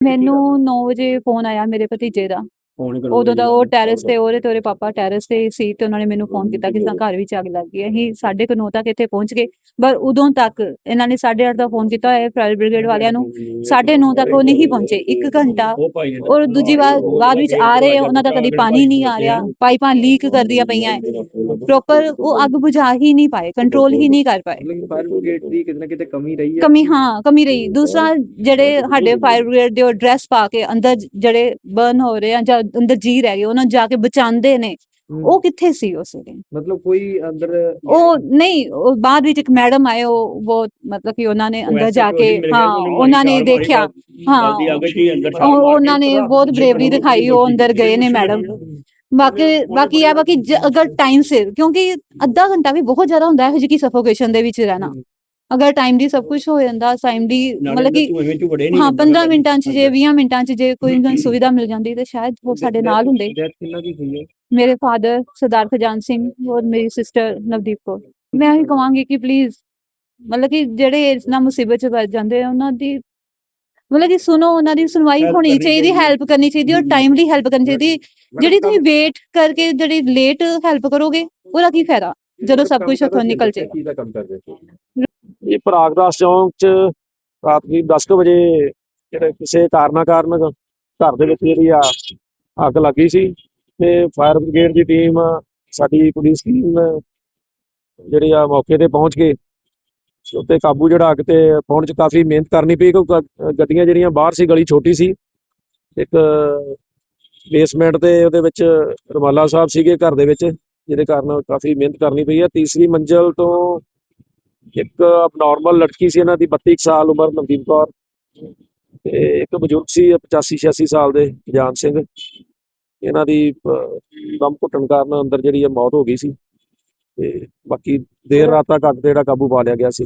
ਮੈਨੂੰ 9 ਵਜੇ ਫੋਨ ਆਇਆ ਮੇਰੇ ਭਤੀਜੇ ਦਾ। ਫੋਨ ਉਦੋਂ ਦਾ ਉਹ ਟੈਰੇਸ ਤੇ ਉਹਦੇ ਤੇ ਉਹਦੇ ਪਾਪਾ ਟੈਰੇਸ ਤੇ ਸੀ ਤੇ ਉਹਨਾਂ ਨੇ ਮੈਨੂੰ ਫੋਨ ਕੀਤਾ ਕਿ ਸਾ ਘਰ ਵਿੱਚ ਅੱਗ ਲੱਗ ਗਈ ਹੈ। ਅਸੀਂ ਸਾਢੇ ਕੁ ਨੌ ਤੱਕ ਇੱਥੇ ਪਹੁੰਚ ਗਏ। ਪਰ ਉਦੋਂ ਤੱਕ ਇਹਨਾਂ ਨੇ 8:30 ਦਾ ਫੋਨ ਕੀਤਾ ਹੋਇਆ ਫਾਇਰ ਬ੍ਰਿਗੇਡ ਵਾਲਿਆਂ ਨੂੰ। ਸਾਢੇ ਨੌ ਤੱਕ ਉਹ ਨਹੀਂ ਪਹੁੰਚੇ। ਇੱਕ ਘੰਟਾ। ਔਰ ਦੂਜੀ ਵਾਰ ਬਾਅਦ ਵਿੱਚ ਆ ਰਹੇ ਆ, ਉਹਨਾਂ ਦਾ ਕਦੀ ਪਾਣੀ ਨਹੀਂ ਆ ਰਿਹਾ। ਪਾਈਪਾਂ ਲੀਕ ਕਰਦੀਆਂ ਪਈਆਂ। ਪ੍ਰੋਪਰ ਉਹ ਅੱਗ ਬੁਝਾ ਹੀ ਨਹੀਂ ਪਾਏ ਕੰਟਰੋਲ ਹੀ ਨਹੀਂ ਕਰ ਪਾਏ। ਫਾਇਰ ਬ੍ਰਿਗੇਡ ਦੀ ਕਿਤੇ ਨਾ ਕਿਤੇ ਕਮੀ ਰਹੀ ਹੈ। ਕਮੀ ਹਾਂ ਕਮੀ ਰਹੀ। ਦੂਸਰਾ ਜਿਹੜੇ ਸਾਡੇ ਫਾਇਰ ਬ੍ਰਿਗੇਡ ਦੇ ਉਹ ਡਰੈਸ ਪਾ ਕੇ ਅੰਦਰ ਜਿਹੜੇ ਬਰਨ ਹੋ ਰਹੇ ਆ ਜਾਂ ਅੰਦਰ ਜੀ ਰਹਿ ਗਏ ਉਹਨਾਂ ਨੂੰ ਜਾ ਕੇ ਬਚਾਉਂਦੇ ਨੇ। ਉਹ ਕਿੱਥੇ ਸੀ ਉਸ ਵੇਲੇ? ਮਤਲਬ ਕੋਈ ਅੰਦਰ ਉਹ ਨਹੀਂ ਉਹ ਬਾਅਦ ਵਿੱਚ ਇੱਕ ਮੈਡਮ ਆਏ ਉਹ ਬਹੁਤ ਮਤਲਬ ਕਿ ਉਹਨਾਂ ਨੇ ਅੰਦਰ ਜਾ ਕੇ ਹਾਂ ਉਹਨਾਂ ਨੇ ਦੇਖਿਆ। ਹਾਂ ਉਹ- ਉਹਨਾਂ ਨੇ ਬਹੁਤ ਬਰੇਵਰੀ ਦਿਖਾਈ ਉਹ ਅੰਦਰ ਗਏ ਨੇ ਮੈਡਮ। ਬਾਕੀ ਬਾਕੀ ਇਹ ਵਾ ਕਿ ਜ- ਅਗਰ ਟਾਈਮ ਸਿਰ ਕਿਉਂਕਿ ਅੱਧਾ ਘੰਟਾ ਵੀ ਬਹੁਤ ਜ਼ਿਆਦਾ ਹੁੰਦਾ ਹੈ ਇਹੋ ਜਿਹੀ ਸਫੋਕੇਸ਼ਨ ਦੇ ਵਿੱਚ ਰਹਿਣਾ। ਅਗਰ ਟਾਈਮ ਦੀ ਸਭ ਕੁਝ ਹੋ ਜਾਂਦਾ ਟਾਈਮ ਦੀ ਮਤਲਬ ਕਿ ਹਾਂ 15 ਮਿੰਟਾਂ 'ਚ ਜੇ 20 ਮਿੰਟਾਂ 'ਚ ਜੇ ਕੋਈ ਨਾ ਸੁਵਿਧਾ ਮਿਲ ਜਾਂਦੀ ਤੇ ਸ਼ਾਇਦ ਉਹ ਸਾਡੇ ਨਾਲ ਹੁੰਦੇ। ਡੈਥ ਕਿੰਨਾ ਦੀ ਹੋਈ ਹੈ ਮੇਰੇ ਫਾਦਰ ਸਰਦਾਰ ਖਜਾਨ ਸਿੰਘ ਔਰ ਮੇਰੀ ਸਿਸਟਰ ਨਵਦੀਪ ਕੌਰ। ਮੈਂ ਇਹ ਕਹਾਂਗੀ ਕਿ ਪਲੀਜ਼ ਮਤਲਬ ਕਿ ਜਿਹੜੇ ਇਸ ਨਾਲ ਮੁਸੀਬਤ 'ਚ ਵੱਜ ਜਾਂਦੇ ਆ ਉਹਨਾਂ ਦੀ ਮਤਲਬ ਕਿ ਸੁਣੋ ਉਹਨਾਂ ਦੀ ਸੁਣਵਾਈ Help ਹੋਣੀ ਕਰਨੀ ਚਾਹੀਦੀ ਚਾਹੀਦੀ। ਹੈਲਪ ਕਰਨੀ ਚਾਹੀਦੀ ਔਰ ਹਮ। ਟਾਈਮਲੀ ਹੈਲਪ ਕਰਨੀ ਚਾਹੀਦੀ। ਜਿਹੜੀ ਤੁਸੀਂ ਵੇਟ ਕਰਕੇ ਜਿਹੜੀ ਲੇਟ ਹੈਲਪ ਕਰੋਗੇ ਉਹਦਾ ਕੀ ਫਾਇਦਾ? ਜਦੋਂ ਸਭ ਕੁਝ ਹੱਥੋਂ ਨਿਕਲ ਜੇ ਕੀ ਦਾ ਕੰਮ ਕਰਦੇ ਸੀ ਇਹ ਪ੍ਰਾਗਦਾਸ ਚੌਂਕ ਚ ਰਾਤ ਦੀ 10 ਕੁ ਵਜੇ ਜਿਹੜੇ ਕਿਸੇ ਕਾਰਨਾ ਕਾਰਨ ਘਰ ਦੇ ਵਿੱਚ ਜਿਹੜੀ ਆ ਅੱਗ ਲੱਗੀ ਸੀ ਤੇ ਫਾਇਰ ਬ੍ਰਿਗੇਡ ਦੀ ਟੀਮ ਸਾਡੀ ਪੁਲਿਸ ਟੀਮ ਜਿਹੜੀ ਆ ਮੌਕੇ ਤੇ ਪਹੁੰਚ ਕੇ ਉੱਤੇ ਕਾਬੂ ਜਿਹੜਾ ਅੱਗ ਤੇ ਪਾਉਣ ਚ ਕਾਫੀ ਮਿਹਨਤ ਕਰਨੀ ਪਈ ਕਿਉਂਕਿ ਗੱਡੀਆਂ ਜਿਹੜੀਆਂ ਬਾਹਰ ਸੀ ਗਲੀ ਛੋਟੀ ਸੀ। ਇੱਕ ਬੇਸਮੈਂਟ ਤੇ ਉਹਦੇ ਵਿੱਚ ਰਮਾਲਾ ਸਾਹਿਬ ਸੀਗੇ ਘਰ ਦੇ ਵਿੱਚ ਜਿਹਦੇ ਕਾਰਨ ਕਾਫੀ ਮਿਹਨਤ ਕਰਨੀ ਪਈ ਹੈ। ਤੀਸਰੀ ਮੰਜ਼ਲ ਤੋਂ ਇੱਕ ਨਾਰਮਲ ਲੜਕੀ ਸੀ ਇਹਨਾਂ ਦੀ 32 ਕੁ ਸਾਲ ਉਮਰ ਨਵਦੀਪ ਕੌਰ। ਤੇ ਇੱਕ ਬਜ਼ੁਰਗ ਸੀ 85 86 ਸਾਲ ਦੇ ਜਾਨ ਸਿੰਘ। ਇਹਨਾਂ ਦੀ ਅਹ, ਦਮ ਘੁੱਟਣ ਕਾਰਨ ਅੰਦਰ ਜਿਹੜੀ ਹੈ ਮੌਤ ਹੋ ਗਈ ਸੀ। ਤੇ ਬਾਕੀ ਦੇਰ ਰਾਤ ਤੱਕ ਅੱਗ ਤੇ ਜਿਹੜਾ ਕਾਬੂ ਪਾ ਲਿਆ ਗਿਆ ਸੀ।